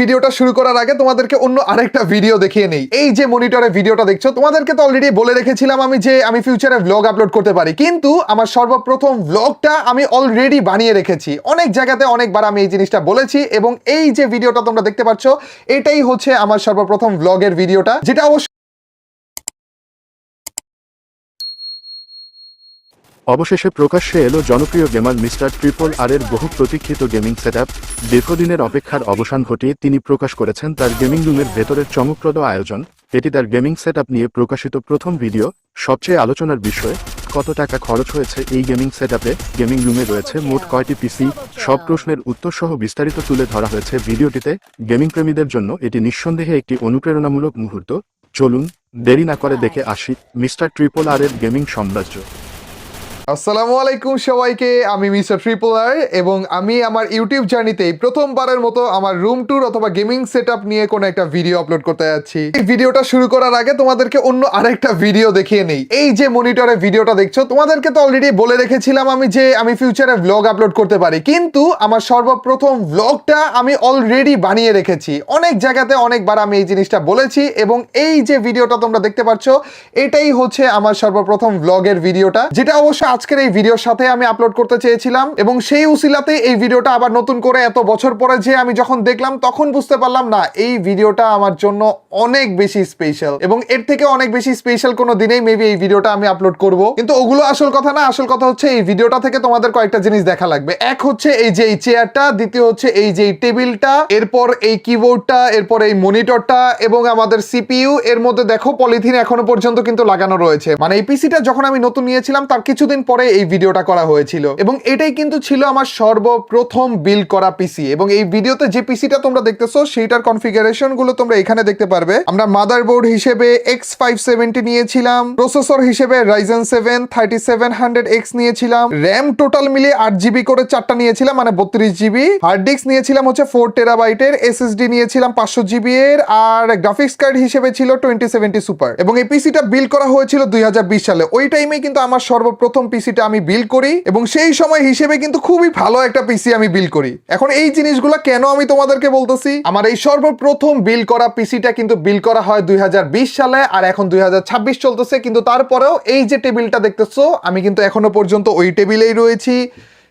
ভিডিওটা শুরু করার আগে তোমাদেরকে অন্য আরেকটা ভিডিও দেখিয়ে নেই। এই যে মনিটরে ভিডিওটা দেখছ, তোমাদেরকে তো অলরেডি বলে রেখেছিলাম আমি যে আমি ফিউচারে ব্লগ আপলোড করতে পারি। কিন্তু আমার সর্বপ্রথম ব্লগটা আমি অলরেডি বানিয়ে রেখেছি। অনেক জায়গাতে অনেকবার আমি এই জিনিসটা বলেছি এবং এই যে ভিডিওটা তোমরা দেখতে পাচ্ছ, এটাই হচ্ছে আমার সর্বপ্রথম ব্লগের ভিডিওটা যেটা অবশ্য অবশেষে প্রকাশ্যে এলো জনপ্রিয় গেমার মিস্টার ট্রিপল আর এর বহু প্রতীক্ষিত গেমিং সেটআপ। দীর্ঘদিনের অপেক্ষার অবসান ঘটিয়ে তিনি প্রকাশ করেছেন তার গেমিং রুমের ভেতরের চমকপ্রদ আয়োজন। এটি তার গেমিং সেটআপ নিয়ে প্রকাশিত প্রথম ভিডিও। সবচেয়ে আলোচনার বিষয়, কত টাকা খরচ হয়েছে এই গেমিং সেটআপে? গেমিং রুমে রয়েছে মোট কয়টি পিসি? সব প্রশ্নের উত্তর সহ বিস্তারিত তুলে ধরা হয়েছে ভিডিওটিতে। গেমিং প্রেমীদের জন্য এটি নিঃসন্দেহে একটি অনুপ্রেরণামূলক মুহূর্ত। চলুন, দেরি না করে দেখে আসি মিস্টার ট্রিপল আর এর গেমিং সাম্রাজ্য। আসসালামু আলাইকুম সবাইকে, আমি মিস্টার ট্রিপল আর এবং আমি আমার ইউটিউব জার্নিতে প্রথমবারের মতো আমার রুম ট্যুর অথবা গেমিং সেট নিয়ে কোনো একটা ভিডিও আপলোড করতে যাচ্ছি। এই ভিডিওটা শুরু করার আগে তোমাদেরকে অন্য আরেকটা ভিডিও দেখিয়ে নেই। এই যে মনিটরে ভিডিওটা দেখছ, তোমাদেরকে তো অলরেডি বলে রেখেছিলাম আমি যে আমি ফিউচারে ব্লগ আপলোড করতে পারি। কিন্তু আমার সর্বপ্রথম ব্লগটা আমি অলরেডি বানিয়ে রেখেছি। অনেক জায়গাতে অনেকবার আমি এই জিনিসটা বলেছি এবং এই যে ভিডিওটা তোমরা দেখতে পাচ্ছ, এটাই হচ্ছে আমার সর্বপ্রথম ব্লগের ভিডিওটা, যেটা অবশ্য আজকের এই ভিডিওর সাথে আমি আপলোড করতে চেয়েছিলাম এবং সেই উসিলাতে এই ভিডিওটা আবার নতুন করে এত বছর পরে যে আমি যখন দেখলাম, তখন বুঝতে পারলাম, না, এই ভিডিওটা আমার জন্য অনেক বেশি স্পেশাল এবং এর থেকে অনেক বেশি স্পেশাল কোনো দিনেই মেবি এই ভিডিওটা আমি আপলোড করব। কিন্তু ওগুলো আসল কথা না, আসল কথা হচ্ছে এই ভিডিওটা থেকে তোমাদের কয়েকটা জিনিস দেখা লাগবে। এক হচ্ছে এই যে এই চেয়ারটা দ্বিতীয় হচ্ছে এই যে এই টেবিলটা এরপর এই কিবোর্ডটা এরপর এই মনিটরটা এবং আমাদের সিপিইউ এর মধ্যে দেখো পলিথিন এখনও পর্যন্ত কিন্তু লাগানো রয়েছে। মানে এই পিসিটা যখন আমি নতুন নিয়েছিলাম, তার কিছুদিন পরে এই ভিডিওটা করা হয়েছিল। এবং এটাই কিন্তু ছিল আমার সর্বপ্রথম বিল করা পিসি এবং এই ভিডিওতে যে পিসিটা তোমরা দেখতেছো, সেইটার কনফিগারেশনগুলো তোমরা এখানে দেখতে পারবে। আমরা মাদারবোর্ড হিসেবে এক্স ফাইভ সেভেন্টি নিয়েছিলাম প্রসেসর হিসেবে Ryzen seven thirty seven hundred X নিয়েছিলাম র্যাম টোটাল মিলিয়ে আট জিবি করে চারটা নিয়েছিলাম মানে বত্রিশ জিবি হার্ড ডিস্ক নিয়েছিলাম হচ্ছে ফোর টেরাবাইটের এসএসডি নিয়েছিলাম পাঁচশো জিবি এর, আর গ্রাফিক্স কার্ড হিসেবে ছিল টোয়েন্টি সেভেন্টি সুপার এবং এই পিসিটা বিল করা হয়েছিল দুই হাজার বিশ সালে। ওই টাইমে কিন্তু আমার সর্বপ্রথম পিসিটা আমি বিল করি এবং সেই সময় হিসেবে কিন্তু খুবই ভালো একটা পিসি আমি বিল করি। এখন এই জিনিসগুলো কেন আমি তোমাদেরকে বলতেছি? আমার এই সর্বপ্রথম বিল করা পিসিটা কিন্তু বিল করা হয় দুই হাজার বিশ সালে আর এখন দুই হাজার ছাব্বিশ চলতেছে। কিন্তু তারপরেও এই যে টেবিলটা দেখতেছো, আমি কিন্তু এখনও পর্যন্ত ওই টেবিলেই রয়েছি।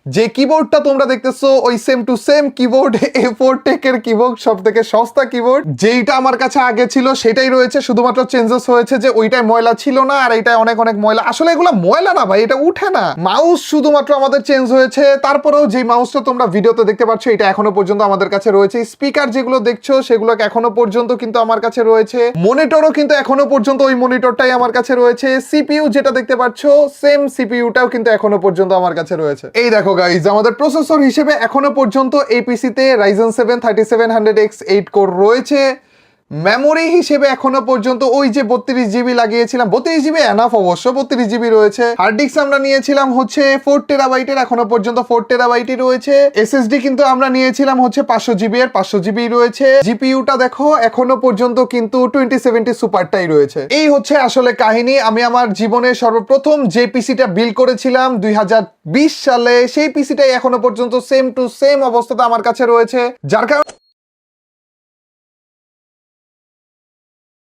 যে কিবোর্ডটা তোমরা দেখতেছো, ওই same to same keyboard A four টেকের কিবোর্ড সব থেকে সস্তা কিবোর্ড যেইটা আমার কাছে আগে ছিল, সেটাই রয়েছে। শুধুমাত্র চেঞ্জেস হয়েছে যে ওইটাই ময়লা ছিল না, আর এইটাই অনেক অনেক ময়লা। আসলে এগুলো ময়লা না ভাই, এটা উঠে না। মাউস শুধুমাত্র আমাদের চেঞ্জ হয়েছে। তারপরেও যে মাউসটা তোমরা ভিডিওতে দেখতে পাচ্ছ, এটা এখনও পর্যন্ত আমাদের কাছে রয়েছে। স্পিকার যেগুলো দেখছ সেগুলো এখনও পর্যন্ত কিন্তু আমার কাছে রয়েছে। মনিটরও কিন্তু এখনও পর্যন্ত ওই মনিটরটাই আমার কাছে রয়েছে। সিপিইউ যেটা দেখতে পাচ্ছ সেম সিপিইউটাও কিন্তু এখনও পর্যন্ত আমার কাছে রয়েছে। এই দেখো গাইজ আমাদের প্রসেসর হিসেবে এখনও পর্যন্ত এই পিসিতে Ryzen seven thirty seven hundred X eight core রয়েছে। মেমোরি হিসেবে এখনও পর্যন্ত ওই যে বত্রিশ জিবি লাগিয়েছিলাম, বত্রিশ জিবি এনাফ অবশ্য, বত্রিশ জিবি রয়েছে। হার্ড ডিস্ক আমরা নিয়েছিলাম হচ্ছে ফোর টেরাবাইটের এখনও পর্যন্ত ফোর টেরাবাইটই রয়েছে। এসএসডি কিন্তু আমরা নিয়েছিলাম হচ্ছে পাঁচশো জিবি এর, পাঁচশো জিবি রয়েছে। জিপিইউটা দেখো, এখনও পর্যন্ত কিন্তু টোয়েন্টি সেভেন্টি সুপারটাই রয়েছে। এই হচ্ছে আসলে কাহিনী। আমি আমার জীবনে সর্বপ্রথম যে পিসিটা বিল করেছিলাম দুই হাজার বিশ সালে, সেই পিসিটাই এখনও পর্যন্ত সেম টু সেম অবস্থাতে আমার কাছে রয়েছে। যার কারণে